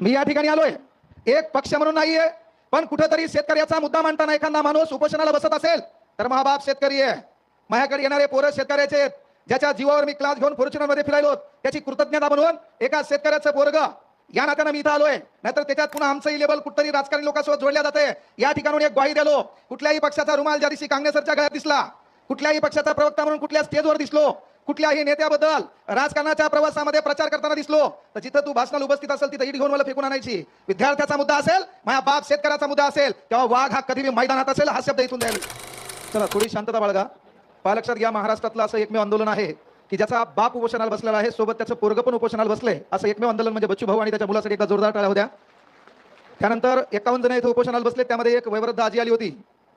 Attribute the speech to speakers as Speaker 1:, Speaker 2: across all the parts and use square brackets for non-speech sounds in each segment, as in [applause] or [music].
Speaker 1: मी या ठिकाणी आलोय. एक पक्ष म्हणून नाहीये पण कुठेतरी शेतकऱ्याचा मुद्दा मांडताना एखादा माणूस उपोषणाला बसत असेल तर महाबाप शेतकरी आहे. माझ्याकडे येणारे पोरं शेतकऱ्याचे आहेत. ज्याच्या जीवावर मी क्लास घेऊन फॉर्च्युनरमध्ये फिरायलो त्याची कृतज्ञता म्हणून एका शेतकऱ्याचं पोरग या नात्यानं मी इथं आलोय. नाहीतर त्याच्यात पुन्हा आमचंही लेबल कुठतरी राजकारणी लोकांसोबत जोडल्या जाते. या ठिकाणून एक ग्वाही दिलो कुठल्याही पक्षाचा रुमाल ज्या दिवशी काँग्रेसच्या गळ्यात दिसला कुठल्याही पक्षाचा प्रवक्ता म्हणून कुठल्या स्टेजवर दिसलो कुठल्याही नेत्याबद्दल राजकारणाच्या प्रवासामध्ये प्रचार करताना दिसलो तर जिथं तू भाषणाला उपस्थित असेल तिथं इट घेऊन मला फेकून आणायची. विद्यार्थ्याचा मुद्दा असेल माझ्या बाप शेतकऱ्याचा मुद्दा असेल तेव्हा वाघ हा कधी मैदानात असेल हा शब्द इथून द्यायला. चला थोडी शांतता बाळगा. पहा लक्षात घ्या महाराष्ट्रातलं असं एकमेव आंदोलन आहे की ज्याचा बाप उपोषणाला बसलेला आहे सोबत त्याचं पोरग पण उपोषणाला बसले असं एकमेव आंदोलन म्हणजे बच्चू भाऊ आणि त्याच्या मुलासाठी एकदा जोरदार टाळ्या होत्या. त्यानंतर एकावन्न जण इथं उपोषणाला बसले त्यामध्ये एक वयवृद्ध आजी आली होती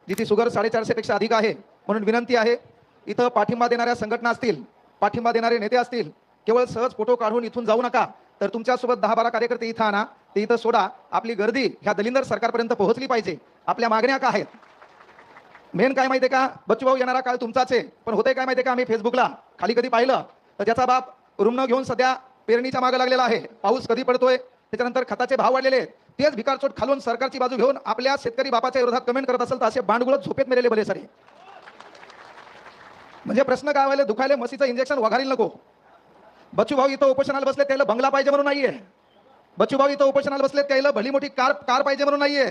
Speaker 1: जिची शुगर साडेचारशे पेक्षा अधिक आहे म्हणून विनंती आहे इथं पाठिंबा देणाऱ्या संघटना असतील पाठिंबा देणारे नेते असतील केवळ सहज फोटो काढून इथून जाऊ नका. तर तुमच्यासोबत दहा बारा कार्यकर्ते इथं आणा. ते इथं सोडा. आपली गर्दी ह्या दलिंदर सरकारपर्यंत पोहोचली पाहिजे. आपल्या मागण्या काय आहेत? मेन काय माहितीये का? बच्चू भाऊ येणारा काळ तुमचाच आहे. पण होते काय माहितीये का? आम्ही फेसबुकला खाली कधी पाहिलं? तर त्याचा बाप रुग्ण घेऊन सध्या पेरणीच्या मागे लागलेला आहे. पाऊस कधी पडतोय? त्याच्यानंतर खताचे भाव वाढलेले आहेत. तेच भिकारचोट खालून सरकारची बाजू घेऊन आपल्या शेतकरी बापाच्या विरोधात कमेंट करत असेल तर असे बांडगुळत झोपेत मेलेले बरे सारे. म्हणजे प्रश्न काय व्हायला दुखायले म्हशीचं इंजेक्शन वघारील नको. बच्चू भाऊ इथं उपोषणाला बसले त्याला बंगला पाहिजे म्हणून नाहीये. बच्चू भाऊ इथं उपोषणाला बसले त्याला भली मोठी कार कार पाहिजे म्हणून नाहीये.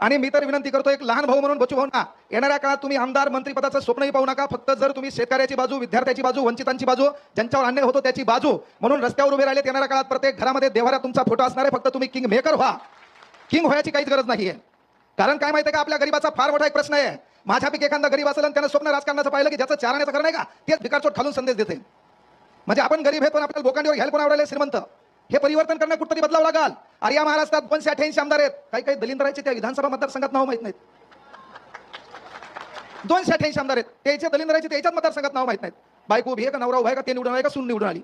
Speaker 1: आणि मी तर विनंती करतो एक लहान भाऊ म्हणून बच्चू भाऊ ना येणाऱ्या काळात तुम्ही आमदार मंत्रीपदाचं स्वप्नही पाहू नका. फक्त जर तुम्ही शेतकऱ्याची बाजू विद्यार्थ्याची बाजू वंचितांची बाजू ज्यांच्यावर अन्याय होतो त्याची बाजू म्हणून रस्त्यावर उभे राहिले येणाऱ्या काळात प्रत्येक घरामध्ये देवारा तुमचा फोटो असणार आहे. फक्त तुम्ही किंग मेकर व्हा. किंग व्हायची काहीच गरज नाहीये. कारण काय माहितीये का आपल्या गरीबाचा फार मोठा एक प्रश्न आहे. माझ्यापैकी एखादा गरीब असेल आणि त्यानं स्वप्न राजकारणाचं पाहिलं की ज्याचं चारण्याचं करणं नाही का तेच भिकारचोट खालून संदेश देते. म्हणजे आपण गरीब आहे पण आपल्याला बोकांडीवर घ्यायला कोण आवडले श्रीमंत? हे परिवर्तन करणं कुठतरी बदलावं लागल. अरे या महाराष्ट्रात दोनशे अठ्ठ्याऐंशी आमदार आहेत. काही काही दलिंदराचे त्या विधानसभा मतदारसंघात नाव माहीत नाहीत. दोनशे अठ्ठ्याऐंशी आमदार आहेत. त्याचे दलिंदराचे त्याच्यात मतदारसंघात नाव माहीत नाहीत. बायको उभी आहे का? नवरा उभा आहे का? ते निवडून आले का? सून निवडून आली.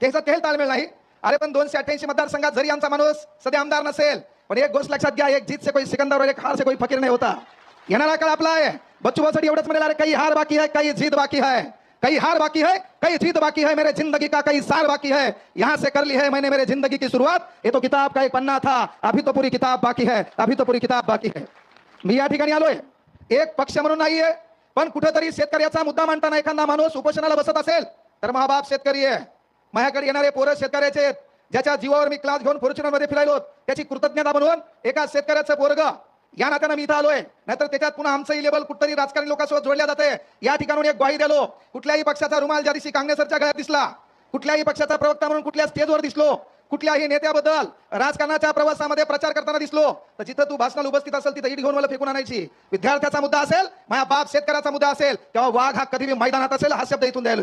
Speaker 1: त्याचा तेल ताळमेळ नाही. अरे पण दोनशे अठ्ठ्याऐंशी मतदारसंघात जरी आमचा माणूस सध्या आमदार नसेल पण एक गोष्ट लक्षात घ्या एक जीत से कोई सिकंदर और एक हार से कोई फकीर नाही होता. येणारा काळ आपला आहे. बच्चू भाऊसाठी एवढंच म्हणेल अरे काही हार बाकी आहे काही जीत बाकी है कई हार बाकी है कई जीत बाकी है मेरे जिंदगी का कई साल बाकी है यहाँ से कर ली है मैंने मेरे जिंदगी की सुरुवात ये तो किताब का एक पन्ना था अभी तो पूरी किताब बाकी है अभी तो पूरी किताब बाकी है. मी या ठिकाणी आलोय. एक पक्ष म्हणून नाहीये पण कुठेतरी शेतकऱ्याचा मुद्दा मांडताना एखादा माणूस उपोषणाला बसत असेल तर महाबाप शेतकरी आहे. माझ्याकडे येणारे पोरं शेतकऱ्याचे ज्याच्या जीवावर मी क्लास घेऊन फॉर्च्युनरमध्ये फिरायलो त्याची कृतज्ञता म्हणून एका शेतकऱ्याचं पोरग या नात्यानं मी इथं आलोय. नाहीतर त्याच्यात पुन्हा आमचंही लेबल कुठतरी राजकारणी लोकांसोबत जोडल्या जाते. या ठिकाणून एक ग्वाही दिलो कुठल्याही पक्षाचा रुमाल ज्या दिवशी काँग्रेसच्या गळ्यात दिसला कुठल्याही पक्षाचा प्रवक्ता म्हणून कुठल्या स्टेजवर दिसलो कुठल्याही नेत्याबद्दल राजकारणाच्या प्रवासामध्ये प्रचार करताना दिसलो तर जिथं तू भाषणाला उपस्थित असेल तिथं इट घेऊन मला फेकून आणायची. विद्यार्थ्याचा मुद्दा असेल माझ्या बाप शेतकऱ्याचा मुद्दा असेल तेव्हा वाघ हा कधी मैदानात असेल हा शब्द इथून द्यायला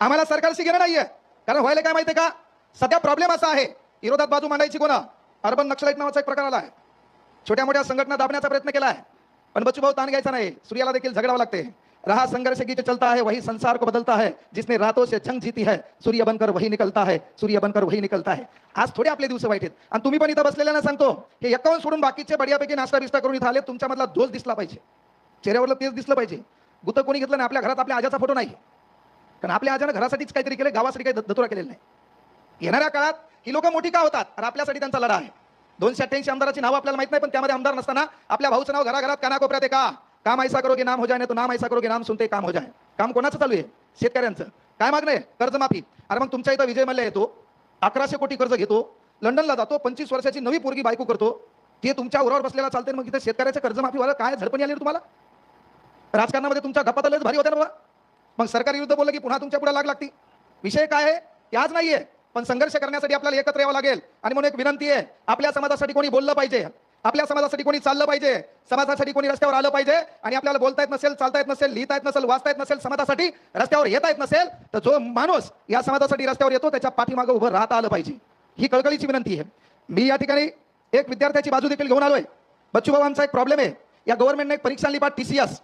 Speaker 1: आम्हाला सरकारशी घेणं नाहीये. कारण व्हायला काय माहितीये का? सध्या प्रॉब्लेम असा आहे. विरोधात बाजू मांडायची कोणा? अर्बन नक्षलाईट नावाचा एक प्रकार आला आहे. छोट्या मोठ्या संघटना दाबण्याचा प्रयत्न केला आहे पण बच्चू भाऊ ताण घ्यायचा नाही. सूर्याला देखील झगडावं लागते. रहा संघर्ष की जो चलता है वही संसार को बदलता है. जिसने रातों से जंग जीती है सूर्य बनकर वही निकलता है. सूर्य बनकर वही निकलता है. आज थोडे आपले दिवस वाईट आहेत. आणि तुम्ही पण इथं बसलेल्या सांगतो हे एकावन्न सोडून बाकीचे बढियापैकी नाश्ता बिस्ता करून इथं आले तुमच्यामधला दोष दिसला पाहिजे. चेहऱ्यावरलं तेच दिसलं पाहिजे. गुत कोणी घेतलं नाही आपल्या घरात आपल्या आजाचा फोटो नाही. कारण आपल्या आजानं घरासाठीच काहीतरी केलं गावासाठी काही धतुरा केलेला नाही. येणाऱ्या काळात ही लोक मोठी का होतात? आणि आपल्यासाठी त्यांचा लढा आहे. दोनशे अठ्ठ्याऐंशी आमदाराची नाव आपल्याला माहीत नाही पण त्यामध्ये आमदार नसताना आपल्या भाऊचं नाव घराघरात कानाकोपऱ्यात आहे का काम ऐसा करोगे नाम हो जाए नाही तो नाम ऐसा करोगे नाम सुनते काम हो जाए काम कोणाचं चालू आहे? शेतकऱ्यांचं. काय मागणं आहे? कर्जमाफी. अरे मग तुमच्या इथं विजय मल्ल्या येतो अकराशे कोटी कर्ज घेतो लंडनला जातो पंचवीस वर्षाची नवी पोरगी बायको करतो ते तुमच्या उरावर बसलेला चालते मग इथं शेतकऱ्याचं कर्जमाफीवाला काय झडपणी आली तुम्हाला? राजकारणामध्ये तुमच्या गप्पा भारी होत्या ना बाबा. मग सरकार विरुद्ध बोललं की पुन्हा तुमच्यापुढे लाग लागती. विषय काय आहे? याच नाहीये. पण संघर्ष करण्यासाठी आपल्याला एकत्र यावं लागेल. आणि म्हणून एक विनंती आहे आपल्या समाजासाठी कोणी बोललं पाहिजे. आपल्या समाजासाठी कोणी चाललं पाहिजे. समाजासाठी कोणी रस्त्यावर आलं पाहिजे. आणि आपल्याला बोलता येत नसेल चालता येत नसेल लिहिता येत नसेल वाचता येत नसेल समाजासाठी रस्त्यावर येता येत नसेल तर जो माणूस या समाजासाठी रस्त्यावर येतो त्याच्या पाठीमागं उभं राहता आलं पाहिजे. ही कळकळीची विनंती आहे. मी या ठिकाणी एक विद्यार्थ्याची बाजू देखील घेऊन आलोय. बच्चूबाबांचा एक प्रॉब्लेम आहे. या गव्हर्नमेंटने एक परीक्षा लिपा टी सी टीसीएस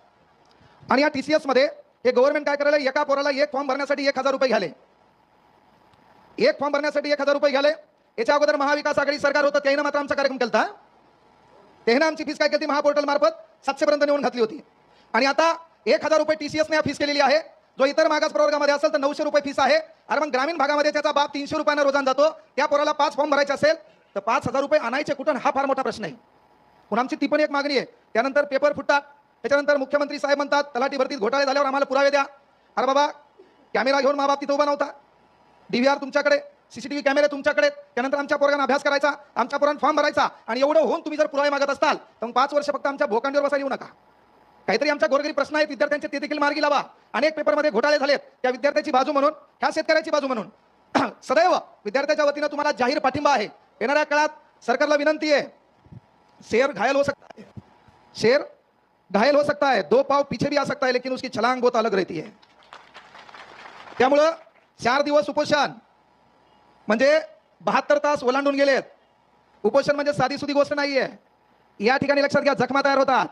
Speaker 1: आणि या टीसीएसमध्ये हे गव्हर्नमेंट काय करायला एका पोराला एक फॉर्म भरण्यासाठी एक हजार रुपये घ्याले एक फॉर्म भरण्यासाठी एक हजार रुपये घ्याले याच्या अगोदर महाविकास आघाडी सरकार होतं त्यानं मात्र आमचा कार्यक्रम केला त्यानं आमची फीस काय केली महापोर्टल मार्फत सातशे पर्यंत नेऊन घातली होती. आणि आता एक हजार रुपये टीसीएस ने फीस केलेली आहे. जो इतर मागास प्रवर्गामध्ये असेल तर नऊशे रुपये फीस आहे. अरे मग ग्रामीण भागामध्ये त्याचा बाप तीनशे रुपयांना रोजान जातो. त्या पोराला पाच फॉर्म भरायचे असेल तर पाच हजार रुपये आणायचे कुठून हा फार मोठा प्रश्न आहे. पुन्हा आमची ती पण एक मागणी आहे. त्यानंतर पेपर फुटतात. त्याच्यानंतर मुख्यमंत्री साहेब म्हणतात तलाठी भरतीत घोटाळे झाल्यावर आम्हाला पुरावे द्या. अरे बाबा कॅमेरा घेऊन मा बाप तिथं उभा नव्हता. डीव्हीआर तुमच्याकडे सीसीटीव्ही कॅमेरे तुमच्याकडे त्यानंतर आमच्या पोरांना अभ्यास करायचा आमच्या पोरांना फॉर्म भरायचा आणि एवढं होऊन तुम्ही जर पुरावे मागत असाल तर मग पाच वर्ष फक्त आमच्या भोकांडीवर बसायला येऊ नका. काहीतरी आमच्या गोरगरी प्रश्न आहेत विद्यार्थ्यांचे ते देखील मार्गी लावा. अनेक पेपरमध्ये घोटाळे झालेत त्या विद्यार्थ्याची बाजू म्हणून ह्या शेतकऱ्याची बाजू म्हणून. [clears throat] सदैव विद्यार्थ्याच्या वतीनं तुम्हाला जाहीर पाठिंबा आहे. येणाऱ्या काळात सरकारला विनंती आहे शेर घायल हो सकता है शेर घायल हो सकता है दो पाव पीछे भी आ सकता है लेकिन उसकी छलांग बहुत अलग रहती है. त्यामुळं चार दिवस उपोषण. म्हणजे बहात्तर तास ओलांडून गेलेत. उपोषण म्हणजे साधी सुधी गोष्ट नाहीये. या ठिकाणी लक्षात घ्या जखमा तयार होतात.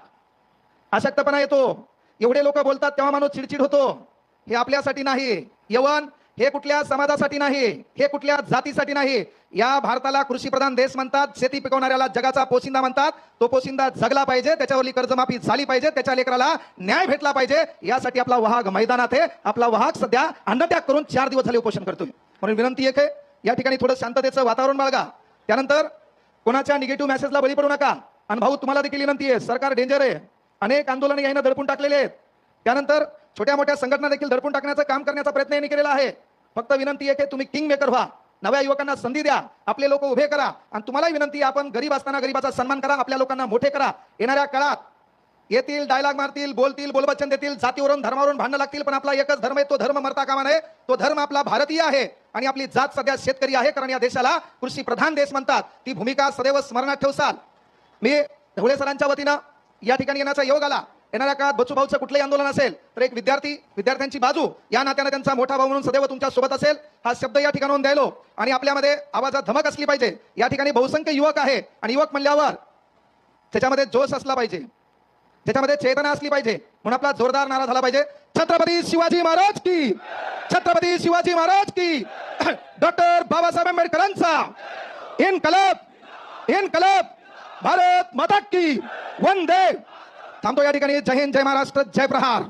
Speaker 1: अशक्तपणा येतो. एवढे लोक बोलतात तेव्हा माणूस चिडचिड होतो. हे आपल्यासाठी नाही. यवन हे कुठल्या समाजासाठी नाही हे कुठल्या जातीसाठी नाही. या भारताला कृषी प्रधान देश म्हणतात शेती पिकवणाऱ्याला जगाचा पोशिंदा म्हणतात. तो पोशिंदा जगला पाहिजे त्याच्यावरली कर्जमाफी झाली पाहिजे त्याच्या लेकराला न्याय भेटला पाहिजे. यासाठी आपला वाहक मैदानात आहे. आपला वाहक सध्या अन्नत्याग करून चार दिवस झाले उपोषण करतोय. म्हणून विनंती एक आहे या ठिकाणी थोडं शांततेचं वातावरण बाळगा. त्यानंतर कोणाच्या निगेटिव्ह मेसेजला बळी पडू नका. आणि भाऊ तुम्हाला देखील विनंती आहे सरकार डेंजर आहे. अनेक आंदोलन यानं दडपून टाकलेले आहेत. त्यानंतर छोट्या मोठ्या संघटना देखील दडपून टाकण्याचं काम करण्याचा प्रयत्न यांनी केलेला आहे. फक्त विनंती आहे की तुम्ही किंग मेकर व्हा. नव्या युवकांना संधी द्या. आपले लोक उभे करा. आणि तुम्हालाही विनंती आहे आपण गरीब असताना गरीबाचा सन्मान करा. आपल्या लोकांना मोठे करा. येणाऱ्या काळात येतील डायलॉग मारतील बोलतील बोलवचन देतील जातीवरून धर्मावरून भांडणं लागतील पण आपला एकच धर्म आहे तो धर्म मरता कामा नये. तो धर्म आपला भारतीय आहे. आणि आपली जात सध्या शेतकरी आहे कारण या देशाला कृषी प्रधान देश म्हणतात. ती भूमिका सदैव स्मरणात ठेवसाल. मी ढवळे सरांच्या वतीनं या ठिकाणी येण्याचा योग आला. येणाऱ्या काळात बच्चू भाऊचं कुठलंही आंदोलन असेल तर एक विद्यार्थी विद्यार्थ्यांची बाजू या नात्याने त्यांचा मोठा भाऊ म्हणून सदैव तुमच्यासोबत असेल. हा शब्द या ठिकाणून द्यायलो. आणि आपल्यामध्ये आवाजात धमक असली पाहिजे. या ठिकाणी बहुसंख्य युवक आहे. आणि युवक म्हणल्यावर त्याच्यामध्ये जोश असला पाहिजे. त्याच्यामध्ये चेतना असली पाहिजे. म्हणून आपला जोरदार नारा झाला पाहिजे. छत्रपती शिवाजी महाराज की! छत्रपती शिवाजी महाराज की! [coughs] डॉक्टर बाबासाहेब आंबेडकरांचा इनकलाब इनकलाब भारत माता की! वंदे थांबतो या ठिकाणी. जय हिंद जय महाराष्ट्र जय प्रहार.